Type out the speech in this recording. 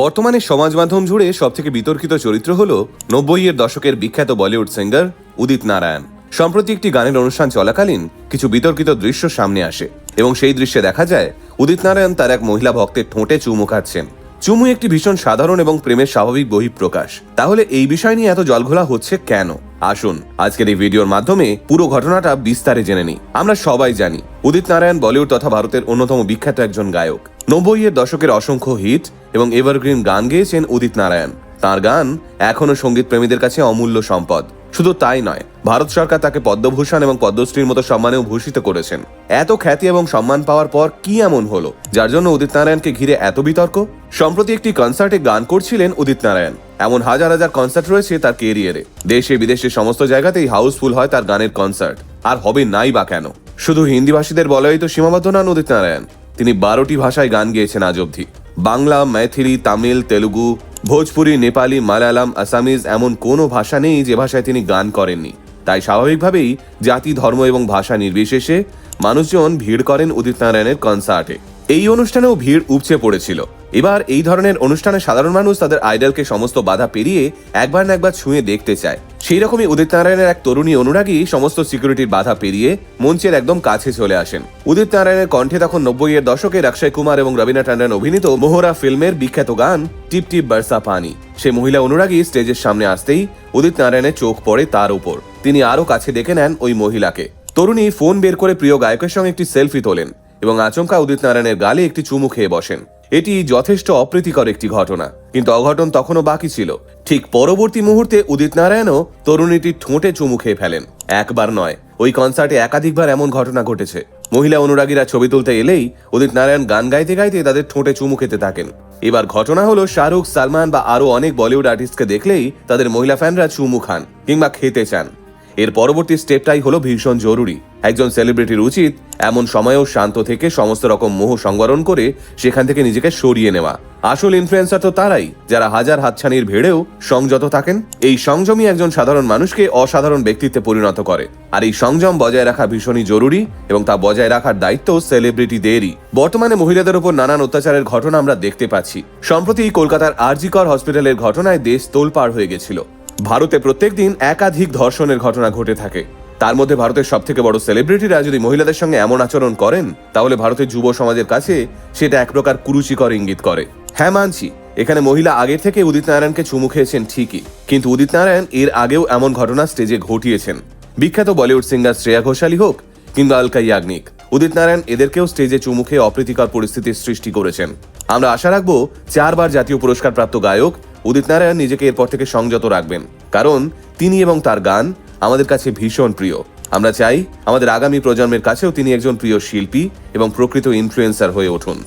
বর্তমানে সমাজ মাধ্যম জুড়ে সবথেকে বিতর্কিত চরিত্র হল নব্বইয়ের দশকের বিখ্যাত বলিউড সিঙ্গার উদিত নারায়ণ। সম্প্রতি একটি গানের অনুষ্ঠান চলাকালীন কিছু বিতর্কিত দৃশ্য সামনে আসে এবং সেই দৃশ্যে দেখা যায়, উদিত নারায়ণ তার এক মহিলা ভক্তের ঠোঁটে চুমু খাচ্ছেন। চুমু একটি ভীষণ সাধারণ এবং প্রেমের স্বাভাবিক বহিঃপ্রকাশ। তাহলে এই বিষয় নিয়ে এত জলঘোলা হচ্ছে কেন? আসুন, আজকের এই ভিডিওর মাধ্যমে পুরো ঘটনাটা বিস্তারে জেনে নিই। আমরা সবাই জানি, উদিত নারায়ণ বলিউড তথা ভারতের অন্যতম বিখ্যাত একজন গায়ক। নব্বইয়ের দশকের অসংখ্য হিট এবং এভারগ্রিন গান গেয়েছেন উদিত নারায়ণ। তার গান এখনও সংগীত প্রেমীদের কাছে অমূল্য সম্পদ। শুধু তাই নয়, ভারত সরকার তাকে পদ্মভূষণ এবং পদ্মশ্রীর মতো সম্মানেও ভূষিত করেছেন। এত খ্যাতি এবং সম্মান পাওয়ার পর কি এমন হলো, যার জন্য উদিত নারায়ণকে ঘিরে এত বিতর্ক? সম্প্রতি একটি কনসার্টে গান করছিলেন উদিত নারায়ণ। এমন হাজার হাজার কনসার্ট রয়েছে তার কেরিয়ারে দেশে বিদেশে সমস্ত জায়গাতেই হাউসফুল হয় তার গানের কনসার্ট। আর হবে নাই বা কেন? শুধু হিন্দিভাষীদের বলাই তো সীমাবদ্ধ নন উদিত নারায়ণ। তিনি বারোটি ভাষায় গান গেয়েছেন আজ অবধি। বাংলা ম্যাথিলি তামিল, তেলুগু, ভোজপুরি, নেপালি, মালায়ালাম, আসামিজ এমন কোনো ভাষা নেই যে ভাষায় তিনি গান করেননি। তাই স্বাভাবিকভাবেই জাতি, ধর্ম এবং ভাষা নির্বিশেষে মানুষজন ভিড় করেন উদিত নারায়ণের কনসার্টে। এই অনুষ্ঠানেও ভিড় উপচে পড়েছিল। এবার এই ধরনের অনুষ্ঠানে সাধারণ মানুষ তাদের আইডলকে সমস্ত বাধা পেরিয়ে একবার না একবার ছুঁয়ে দেখতে চায়। সেই রকমই উদিত নারায়ণের এক তরুণী অনুরাগী সমস্ত সিকিউরিটির বাধা পেরিয়ে মঞ্চের একদম কাছে চলে আসেন। উদিত নারায়ণের কণ্ঠে তখন নব্বই এর দশকের অক্ষয় কুমার এবং রবীনা ট্যান্ডন অভিনীত মোহরা ফিল্মের বিখ্যাত গান টিপ টিপ বর্ষা পানি। সে মহিলা অনুরাগী স্টেজের সামনে আসতেই উদিত নারায়ণের চোখ পড়ে তার উপর। তিনি আরও কাছে দেখে নেন ওই মহিলাকে। তরুণী ফোন বের করে প্রিয় গায়কের সঙ্গে একটি সেলফি তোলেন এবং আচমকা উদিত নারায়ণের গালে একটি চুমু খেয়ে বসেন। এটি যথেষ্ট অপ্রীতিকর একটি ঘটনা। কিন্তু অঘটন তখনও বাকি ছিল। ঠিক পরবর্তী মুহূর্তে উদিত নারায়ণও তরুণীটির ঠোঁটে চুমু খেয়ে ফেলেন। একবার নয়, ওই কনসার্টে একাধিকবার এমন ঘটনা ঘটেছে। মহিলা অনুরাগীরা ছবি তুলতে এলেই উদিত নারায়ণ গান গাইতে গাইতে তাদের ঠোঁটে চুমু খেতে থাকেন। এবার ঘটনা হলো শাহরুখ, সালমান বা আরও অনেক বলিউড আর্টিস্টকে দেখলেই তাদের মহিলা ফ্যানরা চুমু খান কিংবা খেতে চান। এর পরবর্তী স্টেপটাই হলো ভীষণ জরুরি। একজন সেলিব্রিটির উচিত এমন সময়েও শান্ত থেকে সমস্ত রকম মোহ সংবরণ করে সেখান থেকে নিজেকে সরিয়ে নেওয়া। আসল ইনফ্লুয়েন্সার তো তারাই, যারা হাজার হাতছানির ভিড়েও সংযত থাকেন। এই সংযমই একজন সাধারণ মানুষকে অসাধারণ ব্যক্তিত্বে পরিণত করে। আর এই সংযম বজায় রাখা ভীষণই জরুরি এবং তা বজায় রাখার দায়িত্ব সেলিব্রিটিদেরই বর্তমানে মহিলাদের উপর নানান অত্যাচারের ঘটনা আমরা দেখতে পাচ্ছি। সম্প্রতি কলকাতার আরজিকর হসপিটালের ঘটনায় দেশ তোলপাড় হয়ে গেছিল। ভারতে প্রত্যেকদিন একাধিক ধর্ষণের ঘটনা ঘটে থাকে। তার মধ্যে ভারতের সব থেকে বড় সেলিব্রিটিরা যদি মহিলাদের সঙ্গে এমন আচরণ করেন, তাহলে ভারতের যুব সমাজের কাছে সেটা এক প্রকার কুরুচিকর ইঙ্গিত করে। হ্যাঁ মানছি, এখানে মহিলা আগের থেকে উদিত নারায়ণকে চুমু খেয়েছেন ঠিকই, কিন্তু উদিত নারায়ণ এর আগেও এমন ঘটনা স্টেজে ঘটিয়েছেন। বিখ্যাত বলিউড সিঙ্গার শ্রেয়া ঘোষালী হোক কিংবা আলকা ইয়াগনিক উদিত নারায়ণ এদেরকেও স্টেজে চুমুখে অপ্রীতিকর পরিস্থিতির সৃষ্টি করেছেন। আমরা আশা রাখব চারবার জাতীয় পুরস্কার প্রাপ্ত গায়ক উদিত নারায়ণ নিজেকে এরপর থেকে সংযত রাখবেন। কারণ তিনি এবং তার গান আমাদের কাছে ভীষণ প্রিয়। আমরা চাই আমাদের আগামী প্রজন্মের কাছেও তিনি একজন প্রিয় শিল্পী এবং প্রকৃত ইনফ্লুয়েন্সার হয়ে উঠুন।